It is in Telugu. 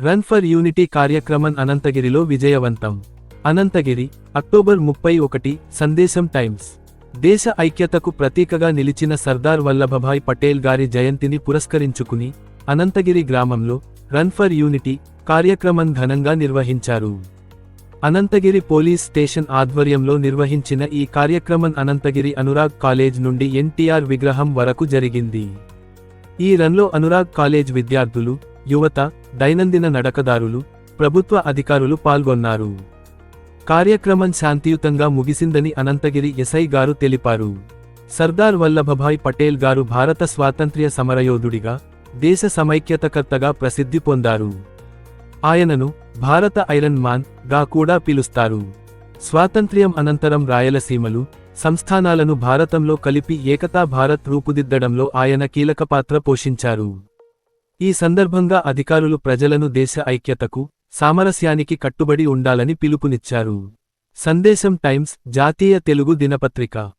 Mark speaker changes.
Speaker 1: రన్ ఫర్ యూనిటీ కార్యక్రమం అనంతగిరిలో విజయవంతం. అనంతగిరి అక్టోబర్ ముప్పై ఒకటి సందేశం టైమ్స్. దేశ ఐక్యతకు ప్రతీకగా నిలిచిన సర్దార్ వల్లభభాయ్ పటేల్ గారి జయంతిని పురస్కరించుకుని అనంతగిరి గ్రామంలో రన్ ఫర్ యూనిటీ కార్యక్రమం ఘనంగా నిర్వహించారు. అనంతగిరి పోలీస్ స్టేషన్ ఆధ్వర్యంలో నిర్వహించిన ఈ కార్యక్రమం అనంతగిరి అనురాగ్ కాలేజ్ నుండి ఎన్టీఆర్ విగ్రహం వరకు జరిగింది. ఈ రన్లో అనురాగ్ కాలేజ్ విద్యార్థులు యువత దైనందిన నడకదారులు ప్రభుత్వ అధికారులు పాల్గొన్నారు. కార్యక్రమం శాంతియుతంగా ముగిసిందని అనంతగిరి ఎస్ఐ గారు తెలిపారు. సర్దార్ వల్లభభాయ్ పటేల్ గారు భారత స్వాతంత్ర్య సమరయోధుడిగా దేశ సమైక్యతకర్తగా ప్రసిద్ధి పొందారు. ఆయనను భారత ఐరన్ మాన్గా కూడా పిలుస్తారు. స్వాతంత్ర్యం అనంతరం రాయలసీమలు సంస్థానాలను భారతంలో కలిపి ఏకతా భారత్ రూపుదిద్దడంలో ఆయన కీలక పాత్ర పోషించారు. ఈ సందర్భంగా అధికారులు ప్రజలను దేశ ఐక్యతకు సామరస్యానికి కట్టుబడి ఉండాలని పిలుపునిచ్చారు. సందేశం టైమ్స్ జాతీయ తెలుగు దినపత్రిక.